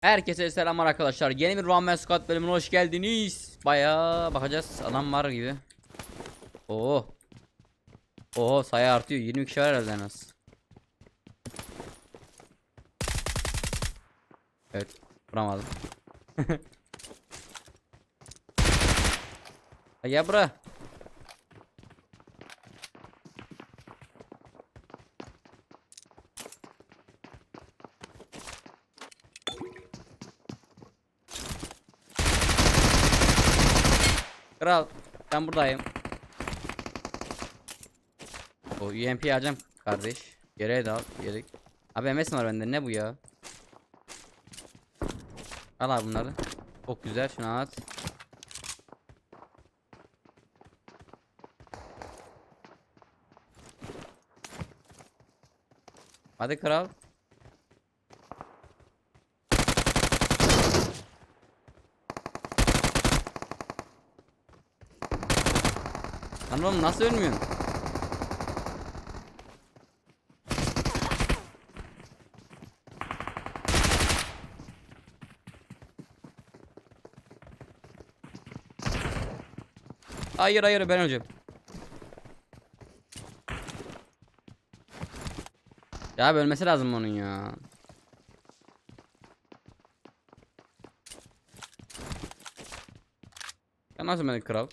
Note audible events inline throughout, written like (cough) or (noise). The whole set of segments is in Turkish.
Herkese selamlar arkadaşlar. Yeni bir Run Squad bölümüne hoş geldiniz. Bayağı bakacağız. Adam var gibi. Oo. Oo sayı artıyor. 20 kişi var herhalde en az. Evet. Vuramadım. (laughs) Gel bura. Kral ben buradayım. O UMP alacağım kardeş. Geriye de al. Abi MS var bende ne bu ya? Al abi bunları. Çok güzel şunu at. Hadi kral. Lan oğlum nasıl ölmüyorsun? Hayır hayır ben öleceğim. Ya ölmesi lazım onun ya. Ya nasıl beni kral?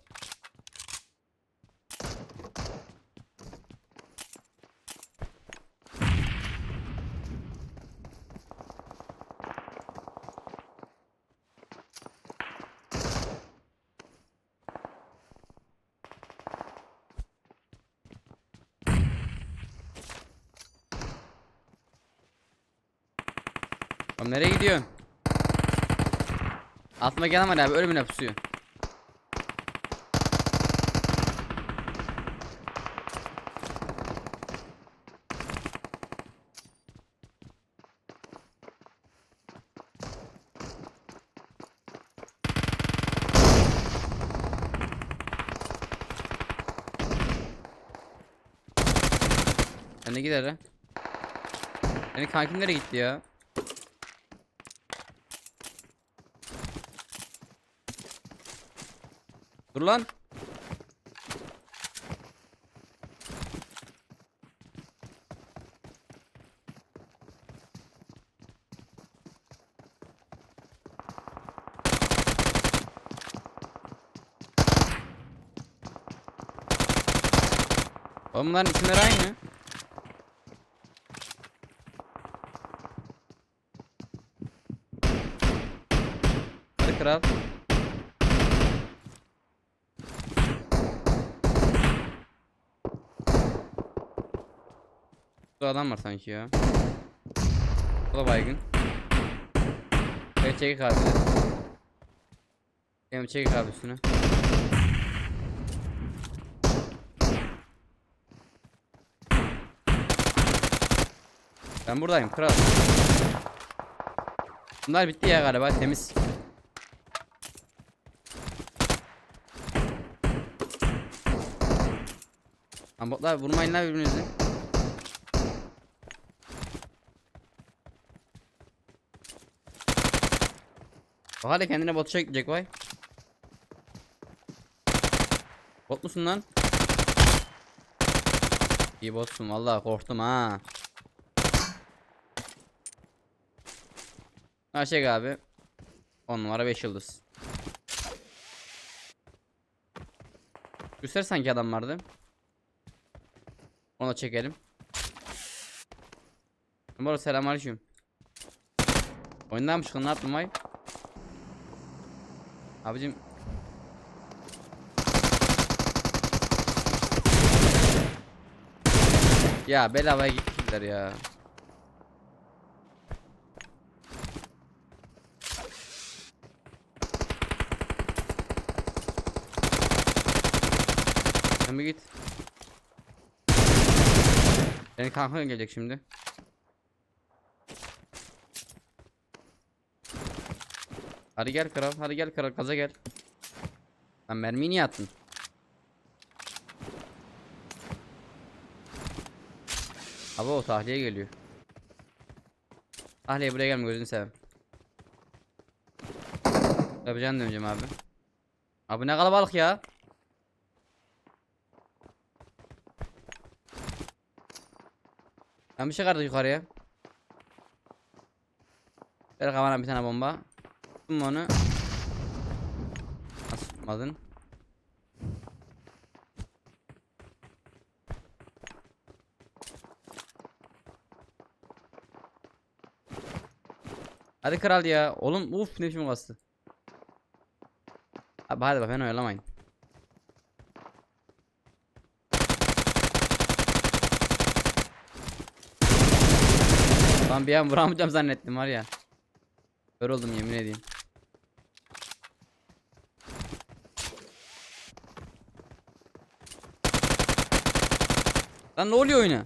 Oğlum nereye gidiyorsun? Atma gelemedi abi ölümüne pusuyor. Ben de gider ha. Benim kankim nereye gitti ya? Dur lan. Oğlum bunların isimleri aynı. Hadi kral. Adam var sanki ya. Bu da baygın. Evet çekik abi. Hem çekik abi üstüne. Ben buradayım kral. Bunlar bitti ya galiba temiz. Lan botlar vurmayın lan birbirinizi. O hadi kendine bot çekecek vay. Bot musun lan? İyi botsun vallahi korktum ha. Çek abi. 10 numara 5 yıldız. Göster sanki adam vardı. Onu da çekelim. Numara selamünaleyküm. Oyundan mı çıktın ne yaptın vay? Abicim Ya bedavaya gittiler ya. Sen bir git. Senin kanka gelecek şimdi. Hadi gel kral, hadi gel kral, gaza gel. Lan mermiyi niye attın? Abi o tahliye geliyor. Tahliye buraya gelme gözünü seveyim. Yapacağını döneceğim abi. Abi ne kalabalık ya. Ben bir şey yukarıya. Ver kafana bir tane bomba. Tuttum onu. Nasıl tutmadın? Hadi kral ya. Oğlum uf ne biçim bastı. Abi hadi bak beni oyalamayın. Lan bir an vuramayacağım zannettim var ya. Kör oldum yemin edeyim. Lan ne oluyor oyuna?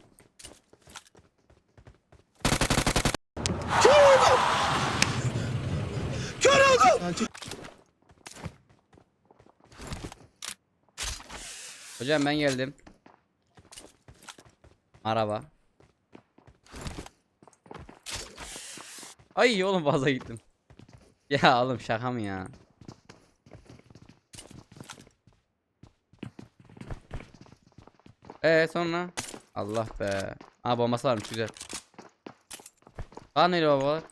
Hocam ben geldim. Araba. Ay oğlum fazla gittim. Ya oğlum şaka mı ya? Ee sonra? Allah be. Aa bombası varmış güzel. Aa neydi babalar?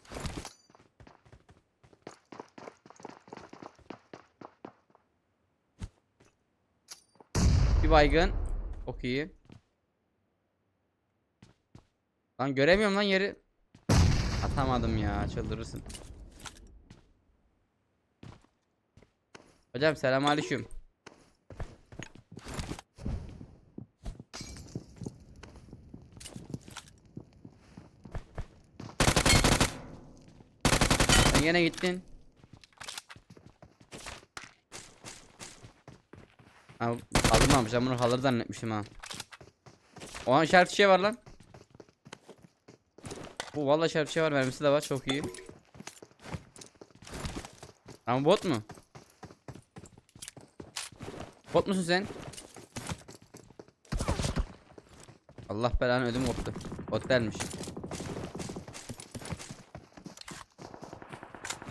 Bir baygın. Çok iyi. Lan göremiyorum lan yeri. Atamadım ya çıldırırsın. Hocam selamünaleyküm. Sen gene gittin. Ha kaldırmamış ben bunu kalır zannetmişim ha. O an işaret şey var lan. Bu vallahi işaret şey var mermisi de var çok iyi. Ama bot mu? Bot musun sen? Allah belanı ödüm koptu. Bot dermiş.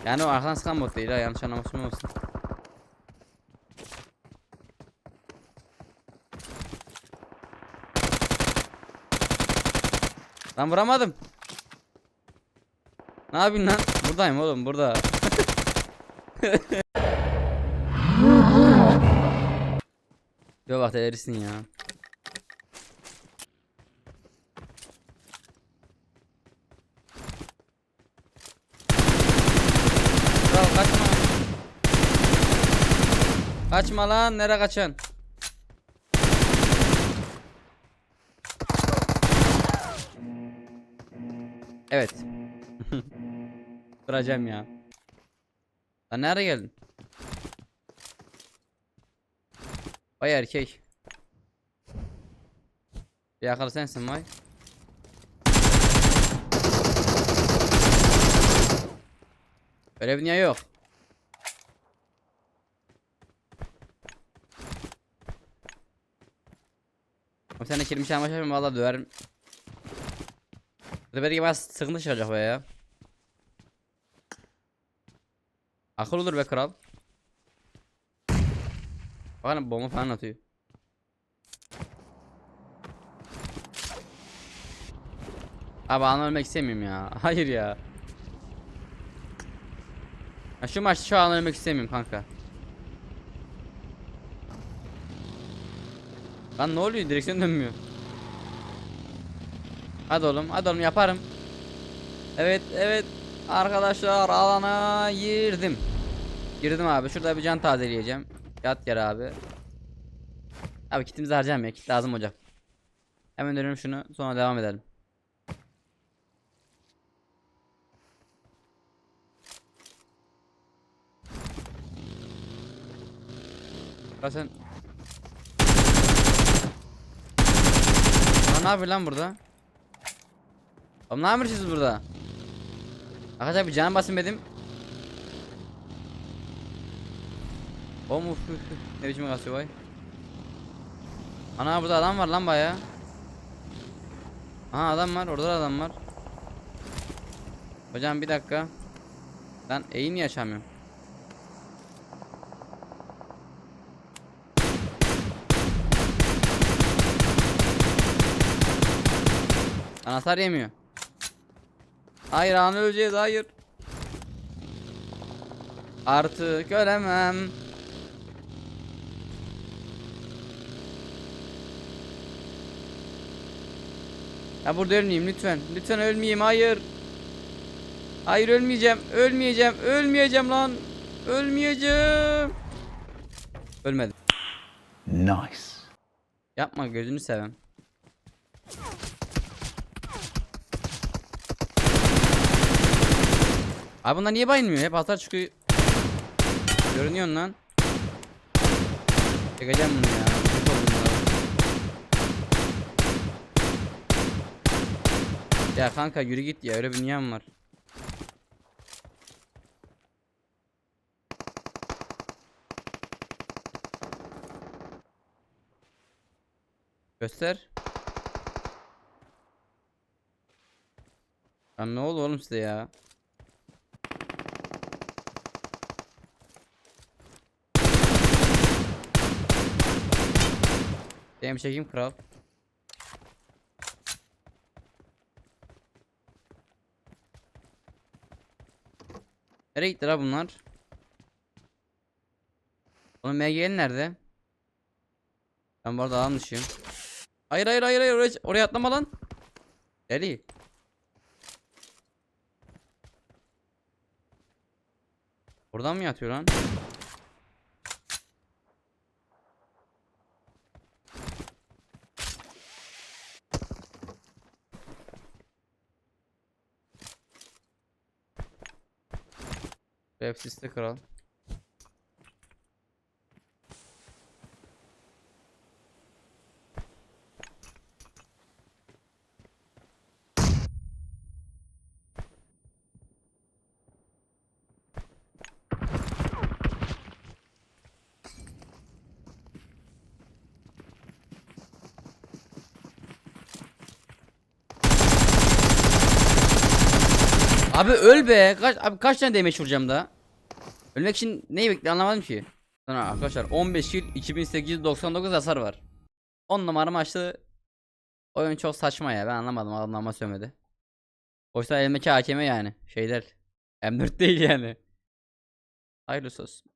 Yani o arkadan sıkan bot değil ha yanlış anlamasın olsun. Lan vuramadım. Ne yapayım lan? Buradayım oğlum burada. (laughs) Yo bak delirsin ya. Kral kaçma. Kaçma lan nereye kaçın? Evet. (laughs) Kıracağım ya. Lan nereye geldin? Vay erkek. Bir akıllı sensin vay. Öyle bir dünya yok. Ama sen de kirmiş ama şey valla döverim. Bu belki biraz sıkıntı çıkacak be ya. Akıl olur be kral. Bakın bomba falan atıyor. Abi an ölmek istemiyorum ya. (laughs) Hayır ya. Ya şu maçta şu an ölmek istemiyorum kanka. Lan ne oluyor? Direksiyon dönmüyor. Hadi oğlum, hadi oğlum yaparım. Evet, evet. Arkadaşlar alana girdim. Girdim abi. Şurada bir can tazeleyeceğim. Yat yer abi. Abi kitimizi harcayalım ya. Kit lazım hocam. Hemen dönüyorum şunu. Sonra devam edelim. Ya sen... Lan ne yapıyor lan burada? Oğlum ne yapıyorsunuz burada? Arkadaşlar bir canım basın dedim. Oğlum uf, uf, uf. ne biçim kasıyor vay. Ana burada adam var lan baya. Aha adam var orada da adam var. Hocam bir dakika. Ben eğim niye Anahtar yemiyor. Hayır an öleceğiz hayır. Artık ölemem. Ya burada ölmeyeyim lütfen. Lütfen ölmeyeyim hayır. Hayır ölmeyeceğim. Ölmeyeceğim. Ölmeyeceğim lan. Ölmeyeceğim. Ölmedim. Nice. Yapma gözünü sevem. Abi bunlar niye bayılmıyor? Hep hasar çıkıyor. Görünüyorsun lan. Çekeceğim bunu ya. Ya kanka yürü git ya öyle bir niyem var. Göster. Lan ne oldu oğlum size ya? Benim çekeyim kral. Nereye gitti la bunlar? Oğlum MG'nin nerede? Ben bu arada alan dışıyım. Hayır hayır hayır hayır oraya, oraya atlama lan. Deli. Buradan mı yatıyor lan? Hepsi kral. Abi öl be. Kaç abi kaç tane damage vuracağım daha? Ölmek için neyi bekle anlamadım ki. Sonra arkadaşlar 15 kill 2899 hasar var. 10 numara maçlı oyun çok saçma ya ben anlamadım adamlar sövmedi. Oysa elimdeki hakeme yani şeyler M4 değil yani. Hayırlısı olsun.